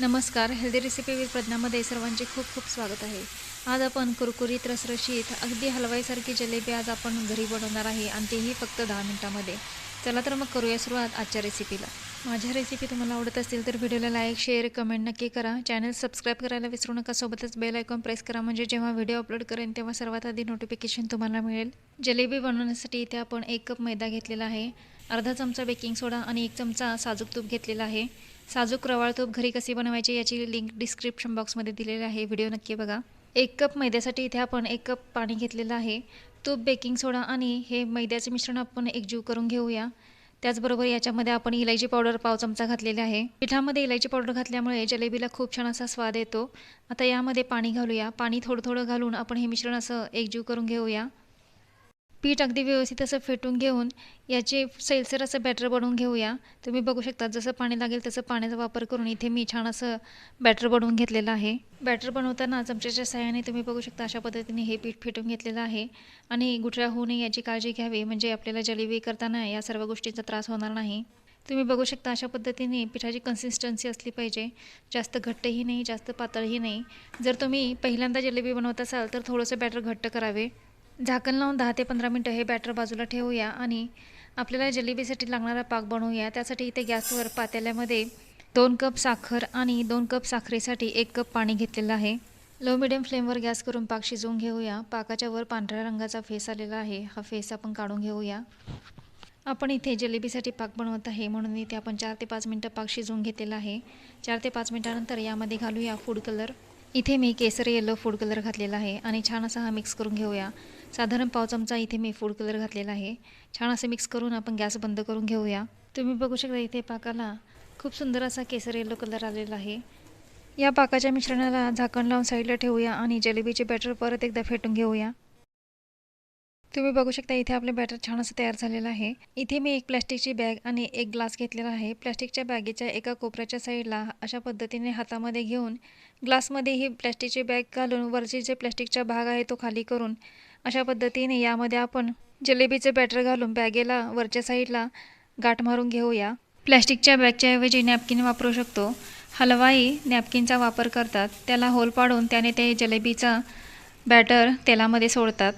नमस्कार. Healthy recipe with प्रज्ञामध्ये सर्वांचे खूप खूप स्वागत आहे. आज आपण कुरकुरीत रसरशीत अगदी हलवाईसारखी जलेबी आज आपण घरी बनवणार आहे आणि तेही फक्त दहा मिनटामध्ये. चला तर मग करूया सुरुवात आजच्या रेसिपीला माझ्या रेसिपी तुम्हाला आवडत असतील तर व्हिडिओला लाईक शेअर कमेंट नक्की करा. चॅनल सबस्क्राईब करायला विसरू नका. सोबतच बेल आयकॉन प्रेस करा. म्हणजे जेव्हा व्हिडिओ अपलोड करेन तेव्हा सर्वात आधी नोटिफिकेशन तुम्हाला मिळेल. जलेबी बनवण्यासाठी इथे आपण एक कप मैदा घेतलेला आहे. अर्धा चमचा बेकिंग सोडा आणि एक चमचा साजूक तूप घेतलेला आहे. साजूक रवाळ तूप घरी कशी बनवायची याची लिंक डिस्क्रिप्शन बॉक्समध्ये दिलेली आहे. व्हिडिओ नक्की बघा. एक कप मैद्यासाठी इथे आपण एक कप पाणी घेतलेलं आहे. तूप बेकिंग सोडा आणि हे मैद्याचे मिश्रण आपण एकजीव करून घेऊया. त्याचबरोबर याच्यामध्ये आपण इलायची पावडर पाव चमचा घातलेले आहे. पिठामध्ये इलायची पावडर घातल्यामुळे जलेबीला खूप छान असा स्वाद येतो. आता यामध्ये पाणी घालूया. पाणी थोडं थोडं घालून आपण हे मिश्रण असं एकजीव करून घेऊया. पीठ अगदी व्यवस्थित असं फेटून घेऊन याचे सैलसर असं बॅटर बनवून घेऊया. तुम्ही बघू शकता जसं पाणी लागेल तसं पाण्याचा वापर करून इथे मी छान असं बॅटर बनवून घेतलेलं आहे. बॅटर बनवताना चमच्याच्या सहाय्याने तुम्ही बघू शकता अशा पद्धतीने हे पीठ फेटून घेतलेलं आहे. आणि गुठळ्या होऊ नये याची काळजी घ्यावी म्हणजे आपल्याला जलेबी करताना या सर्व गोष्टींचा त्रास होणार नाही. तुम्ही बघू शकता अशा पद्धतीने पिठाची कन्सिस्टन्सी असली पाहिजे. जास्त घट्टही नाही जास्त पातळही नाही. जर तुम्ही पहिल्यांदा जलेबी बनवत असाल तर थोडंसं बॅटर घट्ट करावे. झाकण लावून दहा ते पंधरा मिनटं हे बॅटर बाजूला ठेवूया आणि आपल्याला जलेबीसाठी लागणारा पाक बनवूया. त्यासाठी इथे गॅसवर पातेल्यामध्ये दोन कप साखर आणि दोन कप साखरेसाठी एक कप पाणी घेतलेलं आहे. लो मिडियम फ्लेमवर गॅस करून पाक शिजवून घेऊया. पाकाच्या वर पांढऱ्या रंगाचा फेस आलेला आहे. हा फेस आपण काढून घेऊया. आपण इथे जलेबीसाठी पाक बनवत आहे. म्हणून इथे आपण चार ते पाच मिनटं पाक शिजवून घेतलेला आहे. चार ते पाच मिनटानंतर यामध्ये घालूया फूड कलर इथे मी केसरी येलो फूड कलर घातलेला आहे आणि छान असा हा मिक्स करून घेऊया. साधारण पाव चमचा इथे मी फूड कलर घातलेला आहे. छान असं मिक्स करून आपण गॅस बंद करून घेऊया. तुम्ही बघू शकता इथे पाकाला खूप सुंदर असा केसर येलो कलर आलेला आहे. या पाकाच्या मिश्रणाला झाकण लावून साईडला ठेवूया आणि जलेबीचे बॅटर परत एकदा फेटून घेऊया. तुम्ही बघू शकता इथे आपले बॅटर छान असं तयार झालेलं आहे. इथे मी एक प्लॅस्टिकची बॅग आणि एक ग्लास घेतलेला आहे. प्लॅस्टिकच्या बॅगेच्या एका कोपऱ्याच्या साईडला अशा पद्धतीने हातामध्ये घेऊन ग्लासमध्ये ही प्लॅस्टिकची बॅग घालून वरचे जे प्लॅस्टिकचा भाग आहे तो खाली करून अशा पद्धतीने यामध्ये आपण जलेबीचं बॅटर घालून बॅगेला वरच्या साईडला गाठ मारून घेऊया. प्लॅस्टिकच्या बॅगच्या ऐवजी नॅपकिन वापरू शकतो. हलवाई नॅपकिनचा वापर करतात. त्याला होल पाडून त्याने ते जलेबीचा बॅटर तेलामध्ये सोडतात.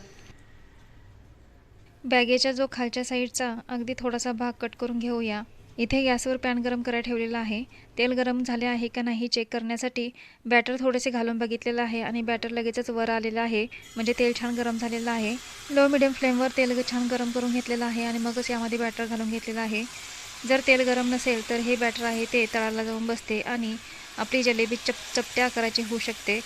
बॅगेच्या जो खालच्या साईडचा अगदी थोडासा भाग कट करून घेऊया. इथे गॅसवर पॅन गरम करायला ठेवलेला आहे. तेल गरम झाले आहे का नाही चेक करण्यासाठी बॅटर थोडेसे घालून बघितलेलं आहे आणि बॅटर लगेचच वर आलेलं आहे. म्हणजे तेल छान गरम झालेलं आहे. लो मिडियम फ्लेमवर तेल छान गरम करून घेतलेलं आहे आणि मगच यामध्ये बॅटर घालून घेतलेलं आहे. जर तेल गरम नसेल तर हे बॅटर आहे ते तळाला जाऊन बसते आणि आपली जलेबी चप चपट्या आकाराची होऊ शकते.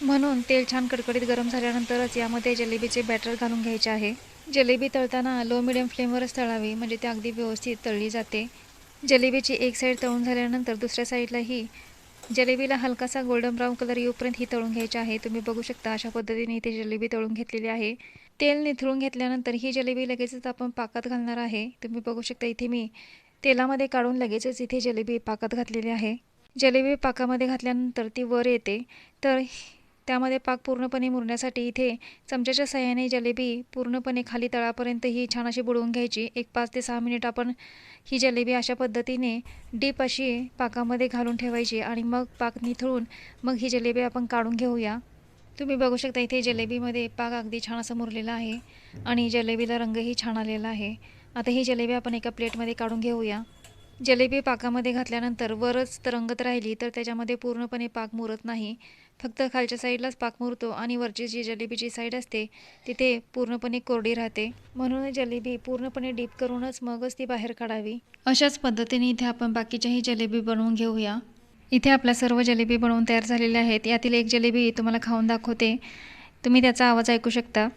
म्हणून तेल छान कडकडीत गरम झाल्यानंतरच यामध्ये जलेबीचे बॅटर घालून घ्यायचे आहे. जलेबी तळताना लो मिडियम फ्लेमवरच तळावी म्हणजे ते अगदी व्यवस्थित तळली जाते. जलेबीची एक साईड तळून झाल्यानंतर दुसऱ्या साईडलाही जलेबीला हलकासा गोल्डन ब्राऊन कलर येऊपर्यंत ही तळून घ्यायची आहे. तुम्ही बघू शकता अशा पद्धतीने इथे जलेबी तळून घेतलेली आहे. तेल निथळून घेतल्यानंतर ही जलेबी लगेचच आपण पाकात घालणार आहे. तुम्ही बघू शकता इथे मी तेलामध्ये काढून लगेचच इथे जलेबी पाकात घातलेली आहे. जलेबी पाकामध्ये घातल्यानंतर ती वर येते. तर त्यामध्ये पाक पूर्णपणे मुरण्यासाठी इथे चमच्याच्या सहाय्याने जलेबी पूर्णपणे खाली तळापर्यंत ही छान अशी बुडवून घ्यायची. एक पाच ते सहा मिनिट आपण ही जलेबी अशा पद्धतीने डीप अशी पाकामध्ये घालून ठेवायची आणि मग पाक निथळून मग ही जलेबी आपण काढून घेऊया. तुम्ही बघू शकता इथे जलेबीमध्ये पाक अगदी छान असा मुरलेला आहे आणि जलेबीला रंगही छान आलेला आहे. आता ही जलेबी आपण एका प्लेटमध्ये काढून घेऊया. जलेबी पाकामध्ये घातल्यानंतर वरच तरंगत राहिली तर त्याच्यामध्ये पूर्णपणे पाक मुरत नाही. फक्त खालच्या साईडलाच पाक मुरतो आणि वरची जी जलेबीची साईड असते तिथे पूर्णपणे कोरडी राहते. म्हणून जलेबी पूर्णपणे डीप करूनच मगच ती बाहेर काढावी. अशाच पद्धतीने इथे आपण बाकीच्याही जलेबी बनवून घेऊया. इथे आपल्या सर्व जलेबी बनवून तयार झालेल्या आहेत. यातील एक जलेबी तुम्हाला खाऊन दाखवते. तुम्ही त्याचा आवाज ऐकू शकता.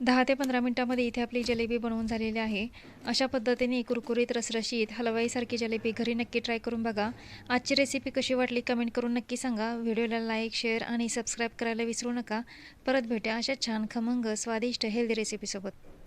दहा ते पंधरा मिनटामध्ये इथे आपली जलेबी बनवून झालेली आहे. अशा पद्धतीने कुरकुरीत रसरशीत हलवाईसारखी जलेबी घरी नक्की ट्राय करून बघा. आजची रेसिपी कशी वाटली कमेंट करून नक्की सांगा. व्हिडिओला लाईक शेअर आणि सबस्क्राईब करायला विसरू नका. परत भेटा अशा छान खमंग स्वादिष्ट हेल्दी रेसिपीसोबत